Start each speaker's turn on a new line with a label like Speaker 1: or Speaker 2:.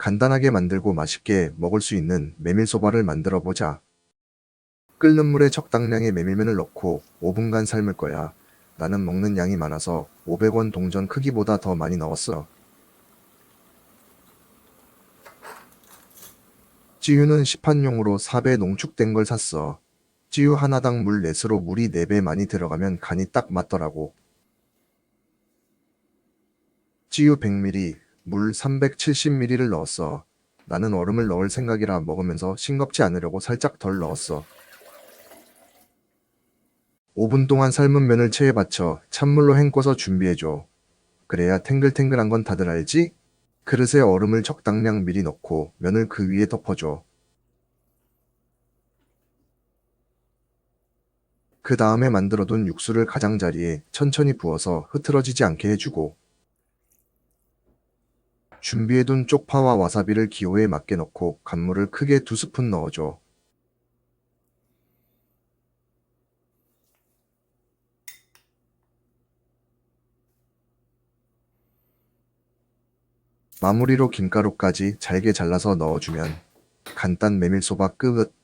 Speaker 1: 간단하게 만들고 맛있게 먹을 수 있는 메밀소바를 만들어 보자. 끓는 물에 적당량의 메밀면을 넣고 5분간 삶을 거야. 나는 먹는 양이 많아서 500원 동전 크기보다 더 많이 넣었어. 찌유는 시판용으로 4배 농축된 걸 샀어. 찌유 하나당 물 4스로 물이 4배 많이 들어가면 간이 딱 맞더라고. 찌유 100ml, 물 370ml를 넣었어. 나는 얼음을 넣을 생각이라 먹으면서 싱겁지 않으려고 살짝 덜 넣었어. 5분 동안 삶은 면을 체에 받쳐 찬물로 헹궈서 준비해줘. 그래야 탱글탱글한 건 다들 알지? 그릇에 얼음을 적당량 미리 넣고 면을 그 위에 덮어줘. 그 다음에 만들어둔 육수를 가장자리에 천천히 부어서 흐트러지지 않게 해주고 준비해둔 쪽파와 와사비를 기호에 맞게 넣고 간물을 크게 두 스푼 넣어줘. 마무리로 김가루까지 잘게 잘라서 넣어주면 간단 메밀소바 끝.